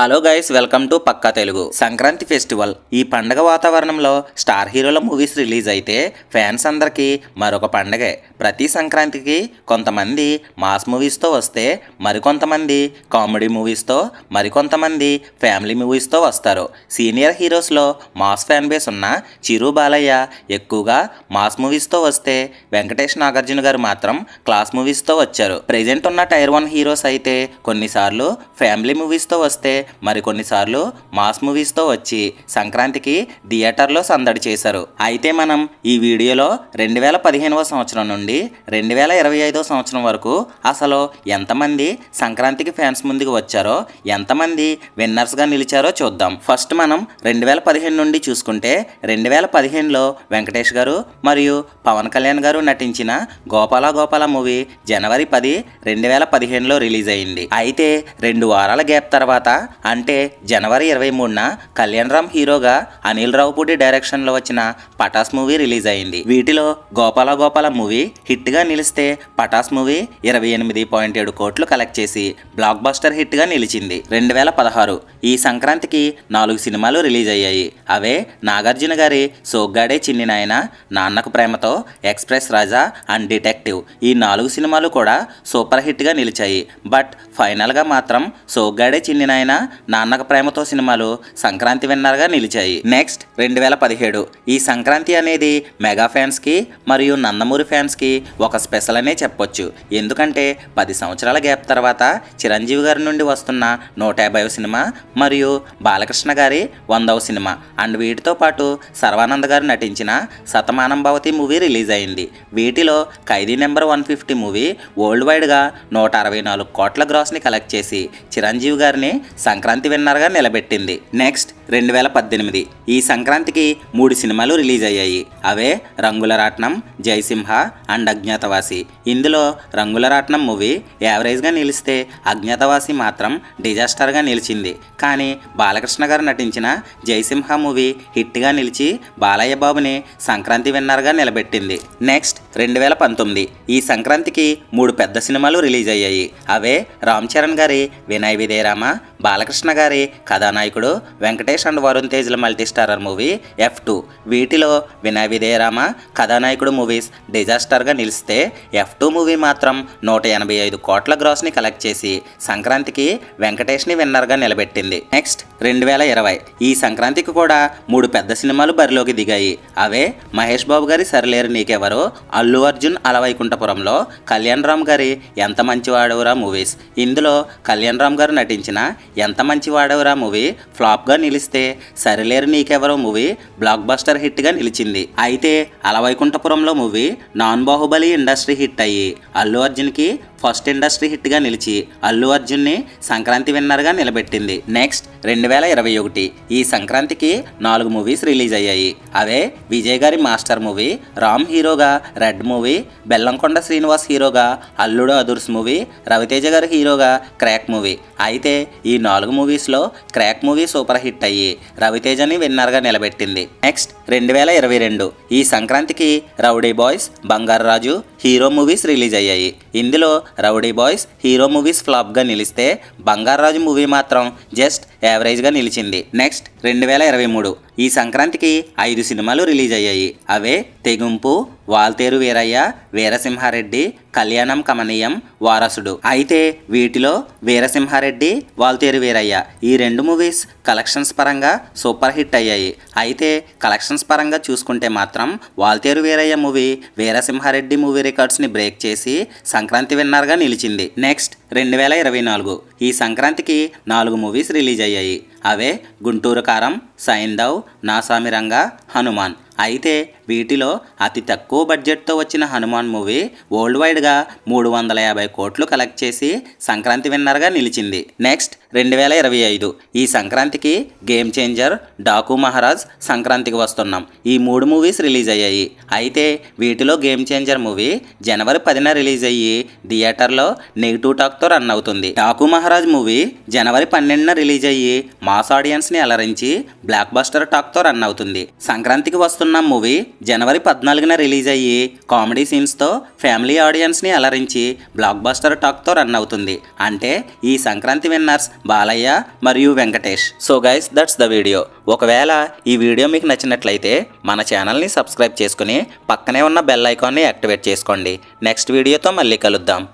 Hello guys welcome to Pakka Telugu. Sankranti festival. ఈ పండగ వాతావరణంలో స్టార్ హీరోల మూవీస్ రిలీజ్ అయితే ఫ్యాన్స్ అందరికీ మరొక పండగే. ప్రతి సంక్రాంతికి కొంతమంది మాస్ మూవీస్తో వస్తే మరికొంతమంది కామెడీ మూవీస్తో మరికొంతమంది ఫ్యామిలీ మూవీస్తో వస్తారు. సీనియర్ హీరోస్లో మాస్ ఫ్యాన్ బేస్ ఉన్న చిరు బాలయ్య ఎక్కువగా మాస్ మూవీస్తో వస్తే వెంకటేష్ నాగార్జున గారు మాత్రం క్లాస్ మూవీస్తో వచ్చారు. ప్రెజెంట్ ఉన్న టైర్ వన్ హీరోస్ అయితే కొన్నిసార్లు ఫ్యామిలీ మూవీస్తో వస్తే మరికొన్నిసార్లు మాస్ మూవీస్తో వచ్చి సంక్రాంతికి థియేటర్లో సందడి చేశారు. అయితే మనం ఈ వీడియోలో రెండు వేల పదిహేనవ సంవత్సరం నుండి రెండు వేల ఇరవై ఐదో సంవత్సరం వరకు అసలు ఎంతమంది సంక్రాంతికి ఫ్యాన్స్ ముందుకు వచ్చారో ఎంతమంది విన్నర్స్గా నిలిచారో చూద్దాం. ఫస్ట్ మనం రెండు వేల పదిహేను నుండి చూసుకుంటే రెండు వేల పదిహేనులో వెంకటేష్ గారు మరియు పవన్ కళ్యాణ్ గారు నటించిన గోపాల గోపాల మూవీ జనవరి పది రెండు వేల పదిహేనులో రిలీజ్ అయింది. అయితే రెండు వారాల గ్యాప్ తర్వాత అంటే జనవరి ఇరవై మూడున కళ్యాణ్ రామ్ హీరోగా అనిల్ రావుపూడి డైరెక్షన్లో వచ్చిన పటాస్ మూవీ రిలీజ్ అయింది. వీటిలో గోపాల గోపాల మూవీ హిట్గా నిలిస్తే పటాస్ మూవీ ఇరవై ఎనిమిది పాయింట్ ఏడు కోట్లు కలెక్ట్ చేసి బ్లాక్ బస్టర్ హిట్గా నిలిచింది. రెండు వేల పదహారు ఈ సంక్రాంతికి నాలుగు సినిమాలు రిలీజ్ అయ్యాయి. అవే నాగార్జున గారి సోగ్గాడే చిన్ని నాయన Nannaku Prematho express Raja and detective ఈ నాలుగు సినిమాలు కూడా సూపర్ హిట్గా నిలిచాయి. బట్ ఫైనల్గా మాత్రం సోగ్గాడే చిన్ని నాయన నాన్నక ప్రేమతో సినిమాలు సంక్రాంతి విన్నర్గా నిలిచాయి. నెక్స్ట్ రెండు వేల పదిహేడు. ఈ సంక్రాంతి అనేది మెగా ఫ్యాన్స్కి మరియు నందమూరి ఫ్యాన్స్కి ఒక స్పెషల్ అనే చెప్పొచ్చు. ఎందుకంటే పది సంవత్సరాల గ్యాప్ తర్వాత చిరంజీవి గారి నుండి వస్తున్న నూట యాభైవ సినిమా మరియు బాలకృష్ణ గారి వందవ సినిమా అండ్ వీటితో పాటు సర్వానంద్ గారు నటించిన శతమానం భవతి మూవీ రిలీజ్ అయింది. వీటిలో Khaidi number one fifty movie world వైడ్గా నూట అరవై నాలుగు కోట్ల గ్రాస్ని కలెక్ట్ చేసి చిరంజీవి గారిని సంక్రాంతి విన్నర్గా నిలబెట్టింది. నెక్స్ట్ రెండు వేల పద్దెనిమిది. ఈ సంక్రాంతికి మూడు సినిమాలు రిలీజ్ అయ్యాయి. అవే రంగుల రాట్నం జయసింహ అండ్ అజ్ఞాతవాసి. ఇందులో రంగుల రాట్నం మూవీ యావరేజ్గా నిలిస్తే అజ్ఞాతవాసి మాత్రం డిజాస్టర్గా నిలిచింది. కానీ బాలకృష్ణ గారు నటించిన జయసింహ మూవీ హిట్గా నిలిచి బాలయ్య బాబుని సంక్రాంతి విన్నర్గా నిలబెట్టింది. నెక్స్ట్ రెండు వేల పంతొమ్మిది. ఈ సంక్రాంతికి మూడు పెద్ద సినిమాలు రిలీజ్ అయ్యాయి. అవే రామ్ చరణ్ గారి వినయ్ బాల బాలకృష్ణ గారి కథానాయకుడు వెంకటేష్ అండ్ వరుణ్ తేజ్ల మల్టీస్టారర్ మూవీ ఎఫ్ టూ. వీటిలో వినయ విజయరామ కథానాయకుడు మూవీస్ డిజాస్టర్గా నిలిస్తే ఎఫ్ టూ మూవీ మాత్రం నూట ఎనభై ఐదు కోట్ల గ్రాస్ని కలెక్ట్ చేసి సంక్రాంతికి వెంకటేష్ని విన్నర్గా నిలబెట్టింది. నెక్స్ట్ రెండు వేల ఇరవై. ఈ సంక్రాంతికి కూడా మూడు పెద్ద సినిమాలు బరిలోకి దిగాయి. అవే మహేష్ బాబు గారి సరిలేరు నీకెవరో అల్లు అర్జున్ అలవైకుంఠపురంలో కళ్యాణ్ రామ్ గారి ఎంత మంచి వాడవురా మూవీస్. ఇందులో కళ్యాణ్ రామ్ గారు నటించిన ఎంత మంచి వాడవురా మూవీ? ఫ్లాప్గా నిలిస్తే. Sarileru Neekevvaru movie? Blockbuster హిట్గా నిలిచింది. అయితే Ala Vaikunthapurramuloo movie non Baahubali industry hit అయ్యి అల్లు అర్జున్కి ఫస్ట్ ఇండస్ట్రీ హిట్గా నిలిచి అల్లు అర్జున్ని సంక్రాంతి విన్నర్గా నిలబెట్టింది. నెక్స్ట్ రెండు వేల ఇరవై ఒకటి ఈ సంక్రాంతికి నాలుగు మూవీస్ రిలీజ్ అయ్యాయి. అవే విజయ్ గారి మాస్టర్ మూవీ రామ్ హీరోగా రెడ్ మూవీ బెల్లంకొండ శ్రీనివాస్ హీరోగా అల్లుడు అదుర్స్ మూవీ రవితేజ గారి హీరోగా క్రాక్ మూవీ. అయితే ఈ నాలుగు మూవీస్లో క్రాక్ మూవీ సూపర్ హిట్ అయ్యి రవితేజని విన్నర్గా నిలబెట్టింది. నెక్స్ట్ రెండు వేల ఇరవై రెండు ఈ సంక్రాంతికి రౌడీ బాయ్స్ బంగారు రాజు హీరో మూవీస్ రిలీజ్ అయ్యాయి. ఇందులో రౌడీ బాయ్స్ హీరో మూవీస్ ఫ్లాప్గా నిలిస్తే బంగారాజు మూవీ మాత్రం జస్ట్ యావరేజ్గా నిలిచింది. నెక్స్ట్ రెండు వేల ఇరవై మూడు. ఈ సంక్రాంతికి ఐదు సినిమాలు రిలీజ్ అయ్యాయి. అవే తెగుంపు వాల్తేరు వీరయ్య వీరసింహారెడ్డి కళ్యాణం కమనీయం వారసుడు. అయితే వీటిలో వీరసింహారెడ్డి వాల్తేరు వీరయ్య ఈ రెండు మూవీస్ కలెక్షన్స్ పరంగా సూపర్ హిట్ అయ్యాయి. అయితే కలెక్షన్స్ పరంగా చూసుకుంటే మాత్రం వాల్తేరు వీరయ్య మూవీ వీరసింహారెడ్డి మూవీ రికార్డ్స్ని బ్రేక్ చేసి సంక్రాంతి విన్నర్గా నిలిచింది. నెక్స్ట్ రెండు వేల ఇరవై నాలుగు. ఈ సంక్రాంతికి నాలుగు మూవీస్ రిలీజ్ అయ్యాయి అవే గుంటూరు కారం సైందవ్ నాసామిరంగా హనుమాన్. అయితే వీటిలో అతి తక్కువ బడ్జెట్తో వచ్చిన హనుమాన్ మూవీ వరల్డ్ వైడ్గా మూడు వందల యాభై కోట్లు కలెక్ట్ చేసి సంక్రాంతి విన్నర్గా నిలిచింది. నెక్స్ట్ రెండు వేల ఇరవై ఐదు. ఈ సంక్రాంతికి గేమ్ చేంజర్ డాకు మహారాజ్ సంక్రాంతికి వస్తున్నాం. ఈ మూడు మూవీస్ రిలీజ్ అయ్యాయి అయితే వీటిలో గేమ్ చేంజర్ మూవీ జనవరి పదిన రిలీజ్ అయ్యి థియేటర్లో నెగిటివ్ టాక్తో రన్ అవుతుంది. డాకు మహారాజ్ మూవీ జనవరి పన్నెండున రిలీజ్ అయ్యి మాస్ ఆడియన్స్ని అలరించి బ్లాక్ బస్టర్ టాక్తో రన్ అవుతుంది. సంక్రాంతికి వస్తున్న చూస్తున్న మూవీ జనవరి పద్నాలుగున రిలీజ్ అయ్యి కామెడీ సీన్స్తో ఫ్యామిలీ ఆడియన్స్ని అలరించి బ్లాక్ బస్టర్ టాక్తో రన్ అవుతుంది. అంటే ఈ సంక్రాంతి విన్నర్స్ బాలయ్య మరియు Venkatesh. So guys that's the video ఒకవేళ ఈ వీడియో మీకు నచ్చినట్లయితే మన ఛానల్ని సబ్స్క్రైబ్ చేసుకుని పక్కనే ఉన్న బెల్ ఐకాన్ని యాక్టివేట్ చేసుకోండి. నెక్స్ట్ వీడియోతో మళ్ళీ కలుద్దాం.